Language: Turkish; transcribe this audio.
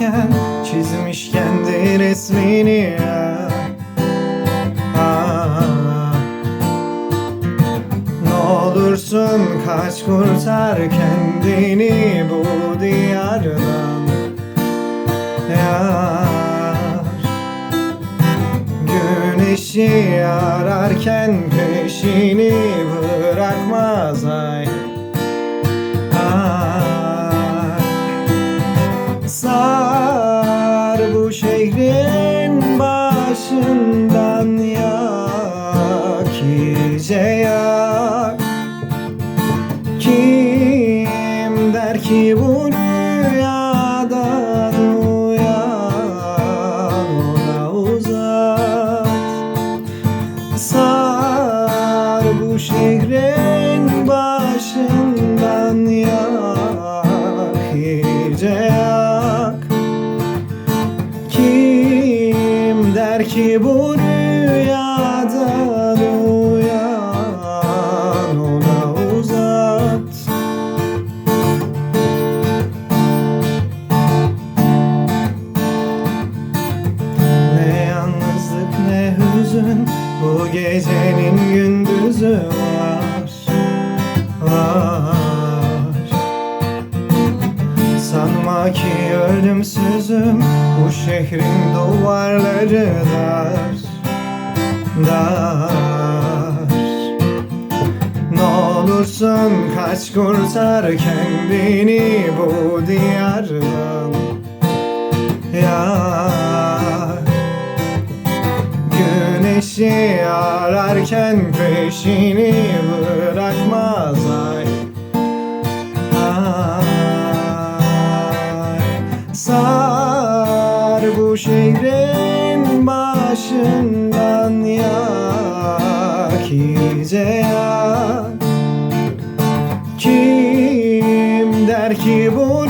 yaşarken Çizmiş kendi resmini ya. Ne olursun kaç kurtar kendini bu diyardan. Ya Güneşi ararken peşini bırakmaz ay. Bu şehrin başından yak iyice yak. Kim der ki bu rüyadan uyan uzat. Sar Der ki bu rüyadan uyan ona uzat. Ne yalnızlık ne hüzün Bu gecenin gündüzü var. Var ki ölümsüzüm Bu şehrin duvarları dar Dar Ne olursun kaç kurtar kendini bu diyardan. Yar Güneşi ararken peşini bırakmaz Ay bu şehrin başından yak iyice yak Kim der ki bu